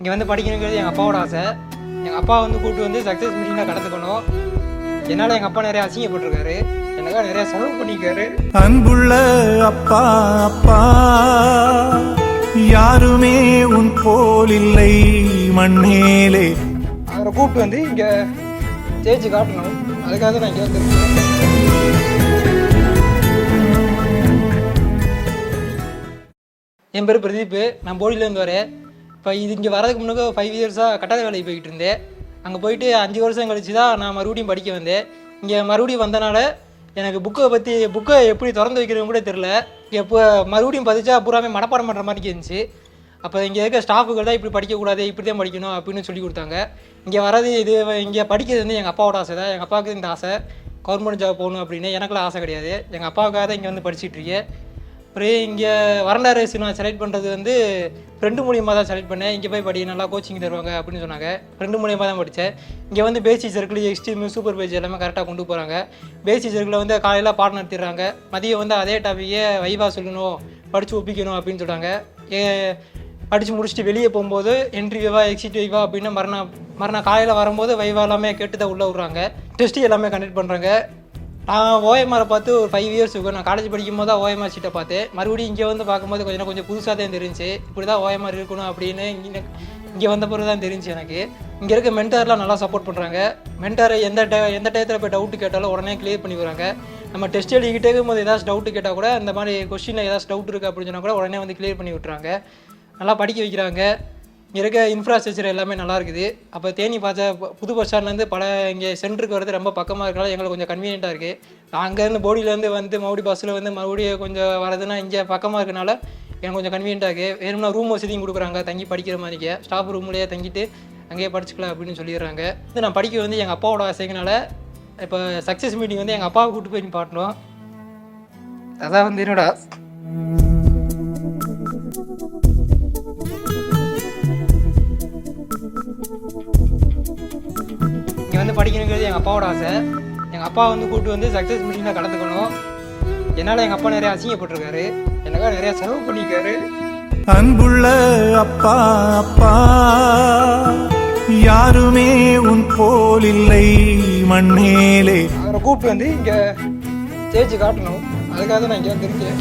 இங்கே வந்து படிக்கணுங்கிறது எங்கள் அப்பாவோட ஆசை. எங்கள் அப்பா வந்து கூட்டு வந்து சக்ஸஸ் மீட்டிங்கில் கலந்துக்கணும் என்னால் எங்கள் அப்பா நிறைய அசிங்கப்பட்டிருக்காரு. எனக்காக நிறைய செலவு பண்ணியிருக்காரு. அன்புள்ள அப்பா அப்பா யாருமே உன் போல் இல்லை மண்ணேலே அவரை கூப்பிட்டு வந்து இங்கே ஜெயிச்சு காட்டணும். அதுக்காக நான் வந்துருக்கேன். என் பேர் பிரதீப். நான் போடியிலேருந்து வரேன். இப்போ இது இங்கே வரதுக்கு முன்னாடி ஃபைவ் இயர்ஸாக கட்டாத வேலைக்கு போய்கிட்டு இருந்தேன். அங்கே போயிட்டு அஞ்சு வருஷம் கழிச்சு தான் நான் மறுபடியும் படிக்க வந்தேன். இங்கே மறுபடியும் வந்தனால எனக்கு புக்கை பற்றி புக்கை எப்படி திறந்து வைக்கிறதுன்னு கூட தெரில எப்போ மறுபடியும் பதிச்சா பூராமே மனப்பாடம் பண்ணுற மாதிரி இருந்துச்சு. அப்போ இங்கே இருக்க ஸ்டாஃபுகள் தான் இப்படி படிக்கக்கூடாது இப்படி தான் படிக்கணும் அப்படின்னு சொல்லி கொடுத்தாங்க. இங்கே வரது இது இங்கே படிக்கிறது வந்து எங்கள் அப்பாவோட ஆசை தான். எங்கள் அப்பாவுக்கு இந்த ஆசை கவர்மெண்ட் ஜாப் போகணும் அப்படின்னு எனக்குலாம் ஆசை கிடையாது. எங்கள் அப்பாவுக்காக தான் இங்கே வந்து படிச்சிட்டு இருக்கேன். அப்புறம் இங்கே வரலாறு ரேஸ் நான் செலக்ட் பண்ணுறது வந்து ஃப்ரெண்டு மூலியமாக தான் செலக்ட் பண்ணேன். இங்கே போய் படி நல்லா கோச்சிங் தருவாங்க அப்படின்னு சொன்னாங்க. ஃப்ரெண்டு மூலியமாக தான் படித்தேன் இங்கே வந்து basic circle extreme super page எல்லாமே கரெக்டாக கொண்டு போகிறாங்க பேசிக் சர்க்கிளில் வந்து காலையில் பாடம் நடத்திடுறாங்க. மதியம் வந்து அதே டாப்பிக்கே வைவா சொல்லணும் படித்து ஒப்பிக்கணும் அப்படின்னு சொல்கிறாங்க ஏ படித்து முடிச்சுட்டு வெளியே போகும்போது என்ட்ரி வைவா எக்ஸிட் வைவா அப்படின்னு மறுநாள் மறுநாள் காலையில் வரும்போது வைவா எல்லாமே கேட்டு தான் உள்ளே விட்றாங்க. டெஸ்ட்டு எல்லாமே கண்டக்ட் பண்ணுறாங்க நான் ஓஎம்ஆரை பார்த்து ஒரு ஃபைவ் இயர்ஸ் இருக்கும் நான் காலேஜ் படிக்கும் போது தான் ஓஎம்ஆர் சீட்டை பார்த்தேன். மறுபடியும் இங்கே வந்து பார்க்கும்போது கொஞ்சம் கொஞ்சம் புதுசாக தான் தெரிஞ்சு இப்படி தான் ஓஎம்ஆர் இருக்கணும் அப்படின்னு இங்கே இங்கே வந்த பிறகு தான் தெரிஞ்சு எனக்கு. இங்கே இருக்க மென்டர்லாம் நல்லா சப்போர்ட் பண்ணுறாங்க மென்டர் எந்த டை எந்த டயத்தில் போய் டவுட்டு கேட்டாலும் உடனே கிளியர் பண்ணி வராங்க நம்ம டெஸ்ட் எழுதிக்கிட்டே இருக்கும்போது ஏதாச்சும் டவுட்டு கேட்டால் கூட இந்த மாதிரி கொஸ்டினில் ஏதாச்சும் டவுட் இருக்குது அப்படின்னு சொன்னால் கூட உடனே வந்து கிளியர் பண்ணி விட்றாங்க நல்லா படிக்க வைக்கிறாங்க. இருக்க இன்ஃப்ராஸ்ட்ரக்சர் எல்லாமே நல்லா இருக்குது. அப்போ தேனி பார்த்த புது பஸ் ஸ்டாண்ட்லேருந்து பல இங்கே சென்டருக்கு வரது ரொம்ப பக்கமாக இருக்கனால எங்களுக்கு கொஞ்சம் கன்வீனியண்ட்டாக இருக்குது அங்கேருந்து போடியிலேருந்து வந்து மறுபடியும் பஸ்ஸில் வந்து மறுபடியும் கொஞ்சம் வரதுன்னா இங்கே பக்கமாக இருக்கனால எனக்கு கொஞ்சம் கன்வீனியண்ட்டாக இருக்குது வேணும்னா ரூம் வசதியும் கொடுக்குறாங்க. தங்கி படிக்கிற மாதிரிக்கே. ஸ்டாஃப் ரூம்லேயே தங்கிட்டு அங்கேயே படிச்சுக்கலாம் அப்படின்னு சொல்லிடுறாங்க. இது நான் படிக்க வந்து எங்கள் அப்பாவோட ஆசைக்குனால இப்போ சக்ஸஸ் மீட்டிங் வந்து எங்கள் அப்பாவை கூப்பிட்டு போய் பாட்டணும் அதான் வந்து என்னோட வந்து படிக்கணுங்கிறது எங்கள் அப்பாவோட ஆசை. எங்கள் அப்பா வந்து கூப்பிட்டு வந்து சக்ஸஸ் மீட்டிங்கில் கலந்துக்கணும். என்னால் எங்கள் அப்பா நிறைய அசிங்கப்பட்டிருக்காரு. எனக்காக நிறைய செலவு பண்ணியிருக்காரு. அன்புள்ள அப்பா அப்பா யாருமே உன் போல் இல்லை மண்ணேலே. அவரை கூப்பிட்டு வந்து இங்கே ஜெயிச்சு காட்டணும். அதுக்காக தான் நான் இங்கே வந்திருக்கேன்.